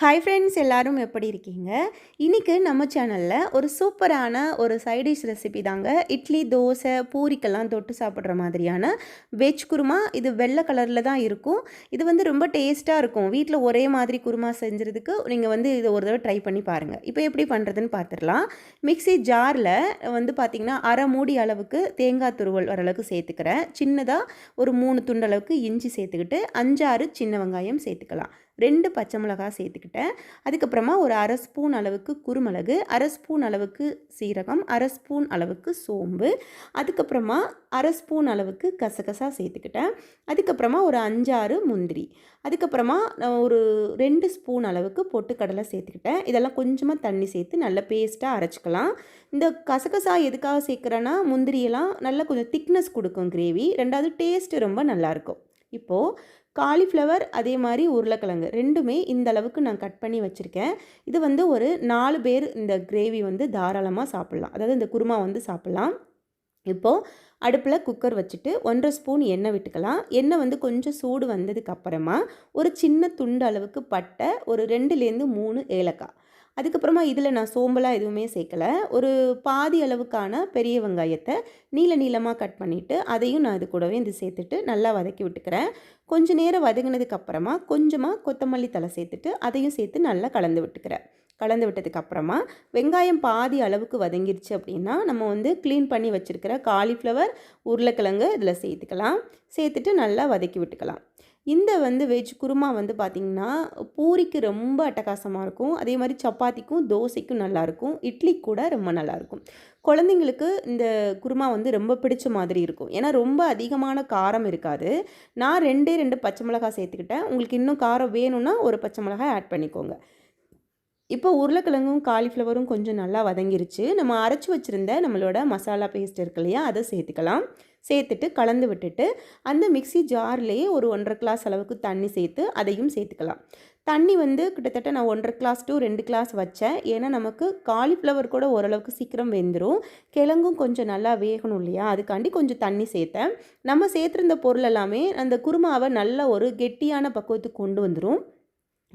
Hi friends எல்லோரும் எப்படி இருக்கீங்க? இன்றைக்கி நம்ம சேனலில் ஒரு சூப்பரான ஒரு சைடிஷ் ரெசிபி தாங்க. இட்லி தோசை பூரிக்கெல்லாம் தொட்டு சாப்பிட்ற மாதிரியான வெஜ் குருமா. இது வெள்ளை கலரில் தான் இருக்கும். இது வந்து ரொம்ப டேஸ்ட்டாக இருக்கும். வீட்டில் ஒரே மாதிரி குருமா செஞ்சுறதுக்கு நீங்கள் வந்து இதை ஒரு தடவை ட்ரை பண்ணி பாருங்கள் இப்போ எப்படி பண்ணுறதுன்னு பார்த்துடலாம் மிக்ஸி ஜாரில் வந்து பார்த்திங்கன்னா அரை மூடி அளவுக்கு தேங்காய் துருவல் வர அளவுக்கு சேர்த்துக்கிறேன். சின்னதாக ஒரு மூணு துண்டளவுக்கு இஞ்சி சேர்த்துக்கிட்டு அஞ்சாறு சின்ன வெங்காயம் சேர்த்துக்கலாம். ரெண்டு பச்சை மிளகா சேர்த்துக்கிட்டேன். அதுக்கப்புறமா ஒரு அரை ஸ்பூன் அளவுக்கு குருமிளகு அரை ஸ்பூன் அளவுக்கு சீரகம் அரை ஸ்பூன் அளவுக்கு சோம்பு அதுக்கப்புறமா அரை ஸ்பூன் அளவுக்கு கசகசா சேர்த்துக்கிட்டேன். அதுக்கப்புறமா ஒரு அஞ்சாறு முந்திரி அதுக்கப்புறமா நான் ஒரு ரெண்டு ஸ்பூன் அளவுக்கு பொட்டுக்கடலை சேர்த்துக்கிட்டேன். இதெல்லாம் கொஞ்சமாக தண்ணி சேர்த்து நல்லா பேஸ்ட்டாக அரைச்சிக்கலாம். இந்த கசகசா எதுக்காக சேர்க்குறேன்னா முந்திரியெல்லாம் நல்லா கொஞ்சம் திக்னஸ் கொடுக்கும் கிரேவி ரெண்டாவது டேஸ்ட்டு ரொம்ப நல்லாயிருக்கும் இப்போது காலிஃப்ளவர் அதே மாதிரி உருளைக்கிழங்கு ரெண்டுமே இந்த அளவுக்கு நான் கட் பண்ணி வச்சுருக்கேன். இது வந்து ஒரு நாலு பேர் இந்த கிரேவி வந்து தாராளமாக சாப்பிட்லாம். அதாவது இந்த குருமா வந்து சாப்பிட்லாம். இப்போது அடுப்பில் குக்கர் வச்சுட்டு ஒன்றரை ஸ்பூன் எண்ணெய் விட்டுக்கலாம். எண்ணெய் வந்து கொஞ்சம் சூடு வந்ததுக்கு அப்புறமா ஒரு சின்ன துண்டு அளவுக்கு பட்டை ஒரு ரெண்டுலேருந்து மூணு ஏலக்காய். அதுக்கப்புறமா இதில் நான் சோம்பலாக எதுவுமே சேர்க்கலை. ஒரு பாதி அளவுக்கான பெரிய வெங்காயத்தை நீள நீளமாக கட் பண்ணிவிட்டு அதையும் நான் இது கூடவே இது சேர்த்துட்டு நல்லா வதக்கி விட்டுக்கிறேன். கொஞ்சம் நேரம் வதங்கினதுக்கப்புறமா கொஞ்சமாக கொத்தமல்லி தலை சேர்த்துட்டு அதையும் சேர்த்து நல்லா கலந்து விட்டுக்கிறேன். கலந்து விட்டதுக்கப்புறமா வெங்காயம் பாதி அளவுக்கு வதங்கிருச்சு அப்படின்னா நம்ம வந்து க்ளீன் பண்ணி வச்சுருக்கிற காலிஃப்ளவர் உருளைக்கிழங்கு இதில் சேர்த்துக்கலாம். சேர்த்துட்டு நல்லா வதக்கி விட்டுக்கலாம். இந்த வந்து வெஜ் குருமா வந்து பார்த்திங்கன்னா பூரிக்கு ரொம்ப அட்டகாசமாக இருக்கும். அதே மாதிரி சப்பாத்திக்கும் தோசைக்கும் நல்லாயிருக்கும் இட்லி கூட ரொம்ப நல்லாயிருக்கும் குழந்தைங்களுக்கு இந்த குருமா வந்து ரொம்ப பிடிச்ச மாதிரி இருக்கும். ஏன்னா ரொம்ப அதிகமான காரம் இருக்காது. நான் ரெண்டே ரெண்டு பச்சை மிளகாய் சேர்த்துக்கிட்டேன். உங்களுக்கு இன்னும் காரம் வேணும்னா ஒரு பச்சை மிளகாய் ஆட் பண்ணிக்கோங்க. இப்போ உருளைக்கிழங்கும் காலிஃப்ளவரும் கொஞ்சம் நல்லா வதங்கிருச்சு. நம்ம அரைச்சி வச்சுருந்த நம்மளோட மசாலா பேஸ்ட் இருக்கு இல்லையா அதை சேர்த்துக்கலாம். சேர்த்துட்டு கலந்து விட்டுட்டு அந்த மிக்சி ஜார்லேயே ஒரு ஒன்றரை கிளாஸ் அளவுக்கு தண்ணி சேர்த்து அதையும் சேர்த்துக்கலாம். தண்ணி வந்து கிட்டத்தட்ட நான் ஒன்றரை கிளாஸ் டு ரெண்டு கிளாஸ் வச்சேன். ஏன்னா நமக்கு காலிஃப்ளவர் கூட ஓரளவுக்கு சீக்கிரம் வெந்துடும் கிழங்கும் கொஞ்சம் நல்லா வேகணும் இல்லையா? அதுக்காண்டி கொஞ்சம் தண்ணி சேர்த்தேன். நம்ம சேர்த்துருந்த பொருள் எல்லாமே அந்த குருமாவை நல்ல ஒரு கெட்டியான பக்குவத்துக்கு கொண்டு வந்துடும்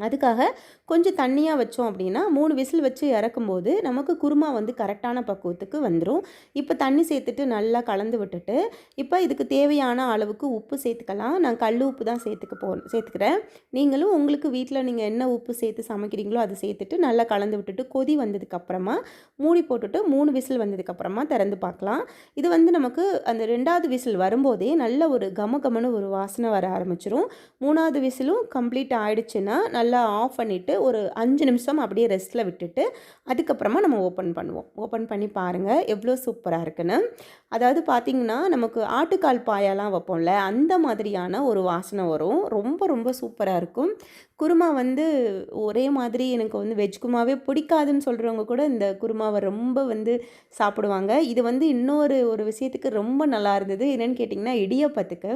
அதுக்காக கொஞ்சம் தண்ணியாக வச்சோம் அப்படின்னா மூணு விசில் வச்சு இறக்கும்போது நமக்கு குருமா வந்து கரெக்டான பக்குவத்துக்கு வந்துடும் இப்போ தண்ணி சேர்த்துட்டு நல்லா கலந்து விட்டுட்டு இப்போ இதுக்கு தேவையான அளவுக்கு உப்பு சேர்த்துக்கலாம். நான் கல் உப்பு தான் சேர்த்துக்க போ சேர்த்துக்கிறேன். நீங்களும் உங்களுக்கு வீட்டில் நீங்கள் என்ன உப்பு சேர்த்து சமைக்கிறீங்களோ அதை சேர்த்துட்டு நல்லா கலந்து விட்டுட்டு கொதி வந்ததுக்கப்புறமா மூடி போட்டுட்டு மூணு விசில் வந்ததுக்கப்புறமா திறந்து பார்க்கலாம். இது வந்து நமக்கு அந்த ரெண்டாவது விசில் வரும்போதே நல்ல ஒரு கம கமனு ஒரு வாசனை வர ஆரம்பிச்சிரும். மூணாவது விசிலும் கம்ப்ளீட் ஆகிடுச்சுன்னா நல்லா ஆஃப் பண்ணிவிட்டு ஒரு அஞ்சு நிமிஷம் அப்படியே ரெஸ்ட்டில் விட்டுட்டு அதுக்கப்புறமா நம்ம ஓப்பன் பண்ணுவோம். ஓப்பன் பண்ணி பாருங்கள் எவ்வளோ சூப்பராக இருக்குன்னு. அதாவது பார்த்திங்கன்னா நமக்கு ஆட்டுக்கால் பாயெல்லாம் வைப்போம்ல அந்த மாதிரியான ஒரு வாசனை வரும். ரொம்ப ரொம்ப சூப்பராக இருக்கும். குருமா வந்து ஒரே மாதிரி எனக்கு வந்து வெஜ் குருமாவே பிடிக்காதுன்னு சொல்கிறவங்க கூட இந்த குருமாவை ரொம்ப வந்து சாப்பிடுவாங்க. இது வந்து இன்னொரு ஒரு விஷயத்துக்கு ரொம்ப நல்லா இருந்தது. என்னென்னு கேட்டிங்கன்னா இடியப்பத்துக்கு.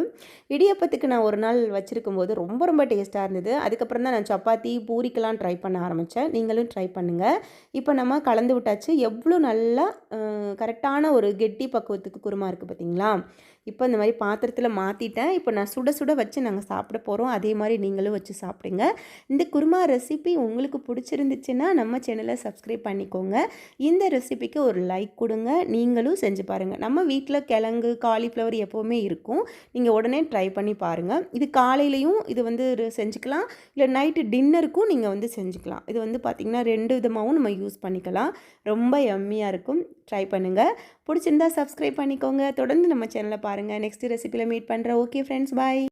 இடியப்பத்துக்கு நான் ஒரு நாள் வச்சுருக்கும் போது ரொம்ப ரொம்ப டேஸ்ட்டாக இருந்தது. அதுக்கப்புறம் தான் நான் சப்பாத்தி பூரிக்கெல்லாம் ட்ரை பண்ண ஆரம்பித்தேன் நீங்களும் ட்ரை பண்ணுங்கள் இப்போ நம்ம கலந்து விட்டாச்சு. எவ்வளோ நல்லா கரெக்டான ஒரு கெட்டி பக்குவத்துக்கு குருமா இருக்குது பார்த்தீங்களா இப்போ இந்த மாதிரி பாத்திரத்தில் மாற்றிட்டேன் இப்போ நான் சுட சுட வச்சு நாங்கள் சாப்பிட போகிறோம் அதே மாதிரி நீங்களும் வச்சு சாப்பிடுங்க. இந்த குருமா ரெசிபி உங்களுக்கு பிடிச்சிருந்துச்சுன்னா நம்ம சேனலை சப்ஸ்கிரைப் பண்ணிக்கோங்க. இந்த ரெசிபிக்கு ஒரு லைக் கொடுங்க. நீங்களும் செஞ்சு பாருங்கள் நம்ம வீட்டில் கிழங்கு காலிஃப்ளவர் எப்போவுமே இருக்கும். நீங்கள் உடனே ட்ரை பண்ணி பாருங்கள் இது காலையிலையும் இது வந்து செஞ்சுக்கலாம். இல்லை நைட்டு டின்னருக்கும் நீங்கள் வந்து செஞ்சுக்கலாம். இது வந்து பார்த்திங்கன்னா ரெண்டு விதமாகவும் நம்ம யூஸ் பண்ணிக்கலாம். ரொம்ப எம்மியாக இருக்கும். ட்ரை பண்ணுங்கள் பிடிச்சிருந்தா சப்ஸ்கிரைப் பண்ணிக்கோங்க. தொடர்ந்து நம்ம சேனலை பாருங்கள் நெக்ஸ்ட் ரெசிபியில் மீட் பண்ணுறேன் ஓகே ஃப்ரெண்ட்ஸ் பாய்